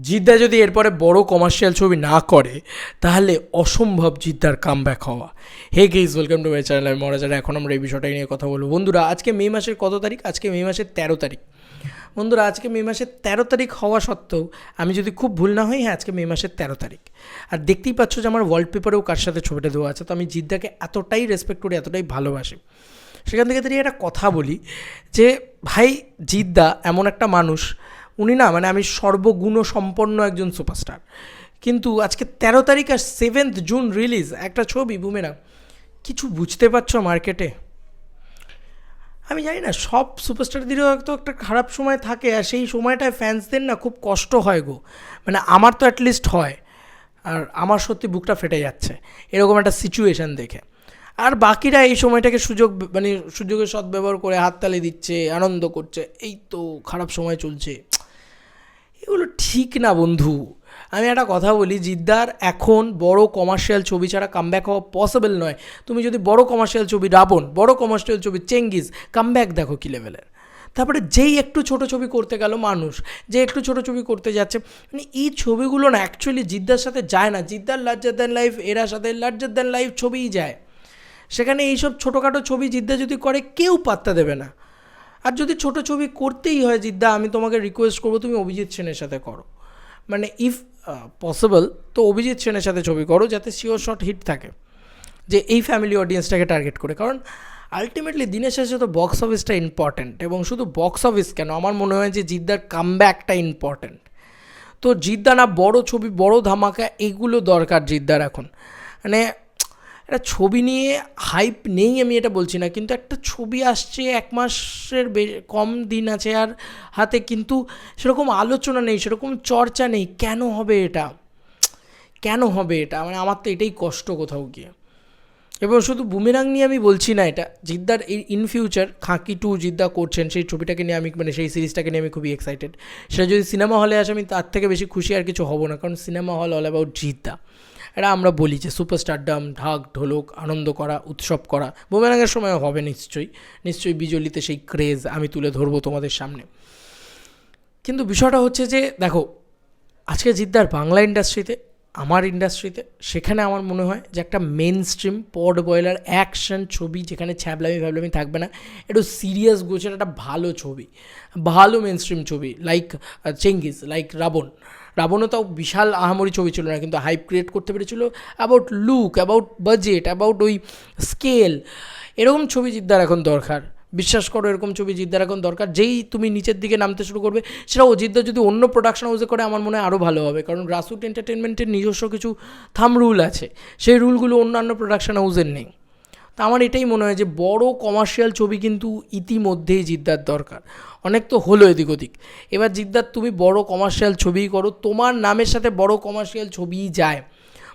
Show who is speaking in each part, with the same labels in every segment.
Speaker 1: জিদ্দা যদি এরপরে বড় কমার্শিয়াল ছবি না করে, তাহলে অসম্ভব জিদ্দার কাম ব্যাক হওয়া। Hey guys welcome to my channel আমি মহারাজারা। এখন আমরা এই বিষয়টা নিয়ে কথা বলব। বন্ধুরা, আজকে মে মাসের কত তারিখ? আজকে মে মাসের তেরো তারিখ। বন্ধুরা, আজকে মে মাসের তেরো তারিখ হওয়া সত্ত্বেও, আমি যদি খুব ভুল না হই হ্যাঁ আজকে মে মাসের তেরো তারিখ। আর দেখতেই পাচ্ছ যে আমার ওয়ালপেপারেও কার সাথে ছবিটা দেওয়া আছে, তো আমি জিদ্দাকে এতটাই রেসপেক্ট করি, এতটাই ভালোবাসি। সেখান থেকে দাঁড়িয়ে একটা কথা বলি, যে ভাই, জিদ্দা এমন একটা মানুষ উনি না মানে আমি সর্বগুণ সম্পন্ন একজন সুপারস্টার। কিন্তু আজকে তেরো তারিখ আর সেভেন্থ জুন রিলিজ একটা ছবি, বুমেরা। কিছু বুঝতে পারছ মার্কেটে আমি জানি না, সব সুপারস্টারদেরও তো একটা খারাপ সময় থাকে, আর সেই সময়টায় ফ্যান্সদের না খুব কষ্ট হয় গো। মানে আমার তো অ্যাটলিস্ট হয়, আর আমার সত্যি বুকটা ফেটে যাচ্ছে, এরকম একটা সিচুয়েশান দেখে। আর বাকিরা এই সময়টাকে সুযোগ মানে সুযোগের সদ্ব্যবহার করে হাততালি দিচ্ছে, আনন্দ করছে, এই তো খারাপ সময় চলছে। এগুলো ঠিক না, বন্ধু। আমি একটা কথা বলি, জিদ্দার এখন বড় কমার্শিয়াল ছবি ছাড়া কামব্যাক হওয়া পসিবল নয়। তুমি যদি বড় কমার্শিয়াল ছবি রাবণ, বড় কমার্শিয়াল ছবি চেঙ্গিস কামব্যাক দেখো কী লেভেলের তারপরে যেই একটু ছোট ছবি করতে গেল মানুষ, যে একটু ছোট ছবি করতে যাচ্ছে মানে এই ছবিগুলো না অ্যাকচুয়ালি জিদ্দার সাথে যায় না। জিদ্দার লার্জার দ্যান লাইফ এরা সাথে লার্জার দ্যান লাইফ ছবিই যায়। সেখানে এইসব ছোটোখাটো ছবি জিদ্দা যদি করে, কেউ পাত্তা দেবে না। আর যদি ছোট ছবি করতেই হয়, জিদ্দা, আমি তোমাকে রিকোয়েস্ট করব, তুমি অভিজিৎ সেনের সাথে করো। মানে ইফ পসিবল তো অভিজিৎ সেনের সাথে ছবি করো, যাতে শিওর শট হিট থাকে। যে এই ফ্যামিলি অডিয়েন্সটাকে টার্গেট করে। কারণ আলটিমেটলি দিনের শেষে তো বক্স অফিসটা ইম্পর্ট্যান্ট এবং শুধু বক্স অফিস কেন? আমার মনে হয় যে জিদ্দার কামব্যাকটা ইম্পর্ট্যান্ট তো জিদ্দা না, বড় ছবি, বড় ধামাকা, এগুলো দরকার জিদ্দার এখন। মানে একটা ছবি নিয়ে হাইপ নেই আমি এটা বলছি না, কিন্তু একটা ছবি আসছে, এক মাসের কম দিন আছে আর হাতে কিন্তু সেরকম আলোচনা নেই, সেরকম চর্চা নেই, কেন হবে এটা? কেন হবে এটা? মানে আমার তো এটাই কষ্ট কোথাও গিয়ে। এবং শুধু বুমেরাং নিয়ে আমি বলছি না, এটা জিদ্দার ইন ফিউচার খাঁকি টু জিদ্দা করছেন, সেই ছবিটাকে নিয়ে আমি মানে সেই সিরিজটাকে নিয়ে আমি খুবই এক্সাইটেড সেটা যদি সিনেমা হলে আসে, আমি তার থেকে বেশি খুশি আর কিছু হব না, কারণ cinema hall all about Jeddah. এটা আমরা বলি যে সুপারস্টারডাম ঢাক, ঢোলক, আনন্দ করা, উৎসব করা, বুমেরাঙের সময় হবে নিশ্চয়ই নিশ্চয়ই বিজলিতে সেই ক্রেজ আমি তুলে ধরবো তোমাদের সামনে। কিন্তু বিষয়টা হচ্ছে যে, দেখো, আজকে জিদ্দার বাংলা ইন্ডাস্ট্রিতে আমার ইন্ডাস্ট্রিতে সেখানে আমার মনে হয় যে একটা mainstream potboiler action ছবি যেখানে ছ্যাবলামি ফ্যাবলামি থাকবে না, একটু সিরিয়াস গোছের একটা ভালো ছবি, ভালো মেন স্ট্রিম ছবি লাইক চেঙ্গিস লাইক রাবণ রাবণও তাও বিশাল আহামরি ছবি ছিল না, কিন্তু হাইপ ক্রিয়েট করতে পেরেছিল। About look about budget about ওই স্কেল এরকম ছবি জিদ্দার এখন দরকার। বিশ্বাস করো, এরকম ছবি জিদ্দার এখন দরকার। যেই তুমি নিচের দিকে নামতে শুরু করবে সেটা অজিদ্দার যদি অন্য প্রোডাকশন হাউসে করে, আমার মনে হয় আরও ভালো হবে। কারণ গ্রাসরুট এন্টারটেনমেন্টের নিজস্ব কিছু থাম রুল আছে। সেই রুলগুলো অন্যান্য প্রোডাকশন হাউসের নেই। তা আমার এটাই মনে হয় যে, বড় কমার্শিয়াল ছবি কিন্তু ইতিমধ্যেই জিদ্দার দরকার। অনেক তো হলো এদিক ওদিক। এবার জিদ্দার তুমি বড় কমার্শিয়াল ছবিই করো, তোমার নামের সাথে বড় কমার্শিয়াল ছবিই যায়।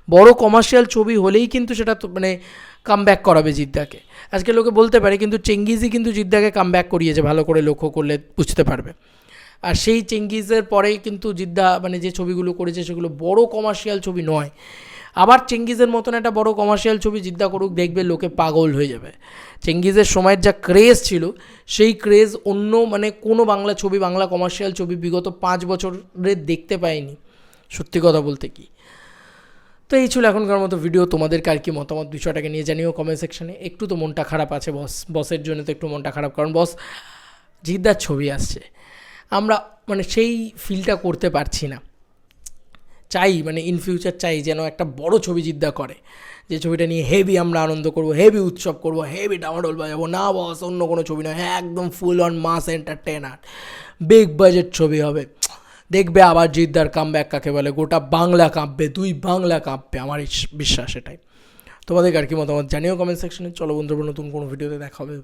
Speaker 1: বড় কমার্শিয়াল ছবি হলেই কিন্তু সেটা মানে কাম ব্যাক করাবে জিদ্দাকে। আজকে লোকে বলতে পারে কিন্তু চেঙ্গিজই কিন্তু জিদ্দাকে কাম ব্যাক করিয়েছে ভালো করে লক্ষ্য করলে বুঝতে পারবে। আর সেই চেঙ্গিজের পরেই কিন্তু জিদ্দা মানে যে ছবিগুলো করেছে সেগুলো বড় কমার্শিয়াল ছবি নয়। আবার চেঙ্গিজের মতন একটা বড় কমার্শিয়াল ছবি জিদ্দা করুক, দেখবে লোকে পাগল হয়ে যাবে। চেঙ্গিজের সময়ের যা ক্রেজ ছিল, সেই ক্রেজ অন্য মানে কোনো বাংলা ছবি, বাংলা কমার্শিয়াল ছবি বিগত পাঁচ বছরে দেখতে পায়নি। সত্যি কথা বলতে কি? তো এই ছিল এখনকার মতো ভিডিও তোমাদের কার কি মতামত বিষয়টাকে নিয়ে জানিও কমেন্ট সেকশনে একটু তো মনটা খারাপ আছে বস বসের জন্য তো একটু মনটা খারাপ। কারণ বস জিদ্দার ছবি আসছে। আমরা মানে সেই ফিলটা করতে পারছি না। চাই মানে ইন ফিউচার চাই যেন একটা বড় ছবি জিদ্দা করে। যে ছবিটা নিয়ে হেভি আমরা আনন্দ করব হেভি উৎসব করব হেভি ডামাডোল বাজাবো। না বস অন্য কোনো ছবি নয়। হ্যাঁ একদম full on mass entertainer big budget ছবি হবে। দেখবে আবার জিদ্দার কামব্যাক কাকে বলে? গোটা বাংলা কাঁপবে, দুই বাংলা কাঁপবে। আমার বিশ্বাস এটাই। তোমাদের আর কি মতামত জানিও কমেন্ট সেকশনে চলো বন্ধুরা, নতুন কোনো ভিডিওতে দেখা হবে